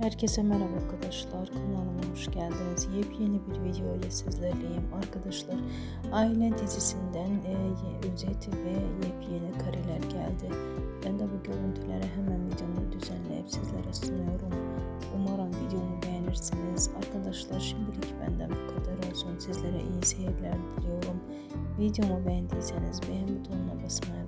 Herkese merhaba arkadaşlar. Kanalıma hoş geldiniz. Yepyeni bir video ile sizlerleyim arkadaşlar. Aile dizisinden e, özet ve yepyeni kareler geldi. Ben de bu görüntüleri hemen videomu düzenleyip sizlere sunuyorum. Umarım videomu beğenirsiniz. Arkadaşlar şimdilik benden bu kadar olsun. Sizlere iyi seyirler diliyorum. Videomu beğendiyseniz beğen butonuna basmayı